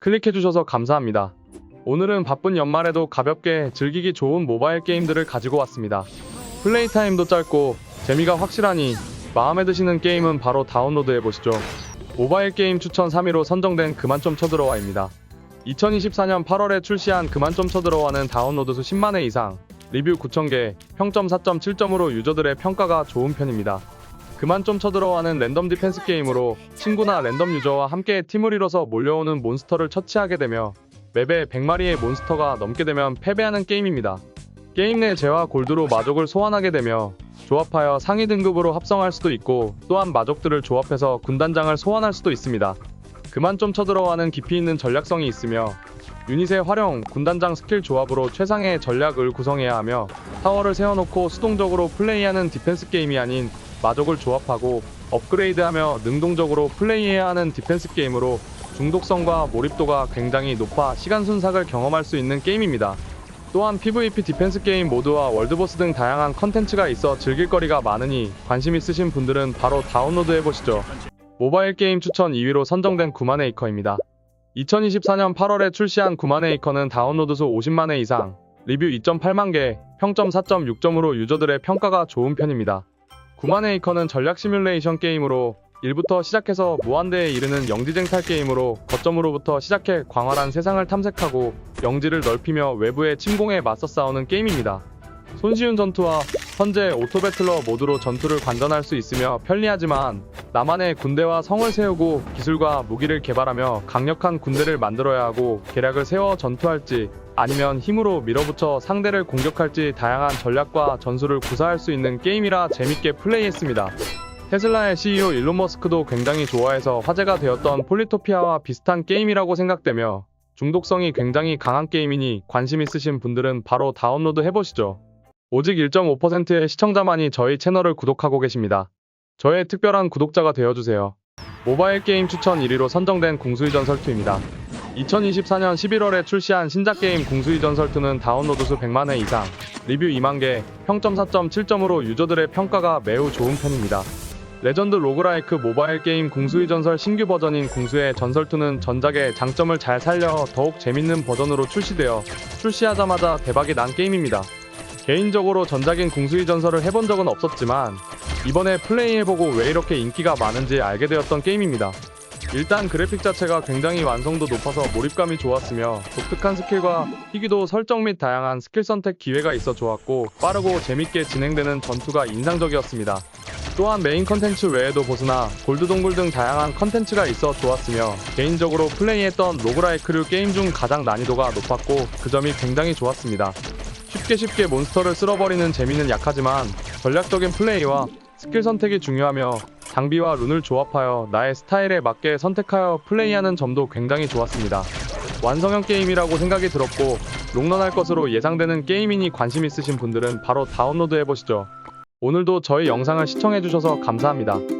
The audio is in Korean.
클릭해주셔서 감사합니다. 오늘은 바쁜 연말에도 가볍게 즐기기 좋은 모바일 게임들을 가지고 왔습니다. 플레이 타임도 짧고 재미가 확실하니 마음에 드시는 게임은 바로 다운로드 해보시죠. 모바일 게임 추천 3위로 선정된 그만 좀 쳐들어와입니다. 2024년 8월에 출시한 그만 좀 쳐들어와는 다운로드 수 10만회 이상, 리뷰 9,000개, 평점 4.7점으로 유저들의 평가가 좋은 편입니다. 그만 좀 쳐들어와는 랜덤 디펜스 게임으로 친구나 랜덤 유저와 함께 팀을 이뤄서 몰려오는 몬스터를 처치하게 되며 맵에 100마리의 몬스터가 넘게 되면 패배하는 게임입니다. 게임 내 재화 골드로 마족을 소환하게 되며 조합하여 상위 등급으로 합성할 수도 있고 또한 마족들을 조합해서 군단장을 소환할 수도 있습니다. 그만 좀 쳐들어와는 깊이 있는 전략성이 있으며 유닛의 활용, 군단장 스킬 조합으로 최상의 전략을 구성해야 하며 타워를 세워놓고 수동적으로 플레이하는 디펜스 게임이 아닌 마족을 조합하고 업그레이드하며 능동적으로 플레이해야 하는 디펜스 게임으로 중독성과 몰입도가 굉장히 높아 시간 순삭을 경험할 수 있는 게임입니다. 또한 PVP 디펜스 게임 모드와 월드보스 등 다양한 컨텐츠가 있어 즐길 거리가 많으니 관심 있으신 분들은 바로 다운로드 해보시죠. 모바일 게임 추천 2위로 선정된 9만 에이커입니다. 2024년 8월에 출시한 9만 에이커는 다운로드 수 50만 회 이상, 리뷰 2.8만 개, 평점 4.6점으로 유저들의 평가가 좋은 편입니다. 9만 에이커는 전략 시뮬레이션 게임으로 1부터 시작해서 무한대에 이르는 영지쟁탈 게임으로 거점으로부터 시작해 광활한 세상을 탐색하고 영지를 넓히며 외부의 침공에 맞서 싸우는 게임입니다. 손쉬운 전투와 현재 오토배틀러 모드로 전투를 관전할 수 있으며 편리하지만 나만의 군대와 성을 세우고 기술과 무기를 개발하며 강력한 군대를 만들어야 하고 계략을 세워 전투할지 아니면 힘으로 밀어붙여 상대를 공격할지 다양한 전략과 전술을 구사할 수 있는 게임이라 재밌게 플레이했습니다. 테슬라의 CEO 일론 머스크도 굉장히 좋아해서 화제가 되었던 폴리토피아와 비슷한 게임이라고 생각되며 중독성이 굉장히 강한 게임이니 관심 있으신 분들은 바로 다운로드 해보시죠. 오직 1.5%의 시청자만이 저희 채널을 구독하고 계십니다. 저의 특별한 구독자가 되어주세요. 모바일 게임 추천 1위로 선정된 공수의 전설2입니다. 2024년 11월에 출시한 신작 게임 공수의 전설2는 다운로드 수 100만 회 이상, 리뷰 2만 개, 평점 4.7점으로 유저들의 평가가 매우 좋은 편입니다. 레전드 로그라이크 모바일 게임 공수의 전설 신규 버전인 공수의 전설2는 전작의 장점을 잘 살려 더욱 재밌는 버전으로 출시되어 출시하자마자 대박이 난 게임입니다. 개인적으로 전작인 공수의 전설을 해본 적은 없었지만 이번에 플레이해보고 왜 이렇게 인기가 많은지 알게 되었던 게임입니다. 일단 그래픽 자체가 굉장히 완성도 높아서 몰입감이 좋았으며 독특한 스킬과 희귀도 설정 및 다양한 스킬 선택 기회가 있어 좋았고 빠르고 재밌게 진행되는 전투가 인상적이었습니다. 또한 메인 컨텐츠 외에도 보스나 골드 동굴 등 다양한 컨텐츠가 있어 좋았으며 개인적으로 플레이했던 로그라이크류 게임 중 가장 난이도가 높았고 그 점이 굉장히 좋았습니다. 쉽게 쉽게 몬스터를 쓸어버리는 재미는 약하지만 전략적인 플레이와 스킬 선택이 중요하며 장비와 룬을 조합하여 나의 스타일에 맞게 선택하여 플레이하는 점도 굉장히 좋았습니다. 완성형 게임이라고 생각이 들었고 롱런할 것으로 예상되는 게임이니 관심 있으신 분들은 바로 다운로드 해보시죠. 오늘도 저희 영상을 시청해주셔서 감사합니다.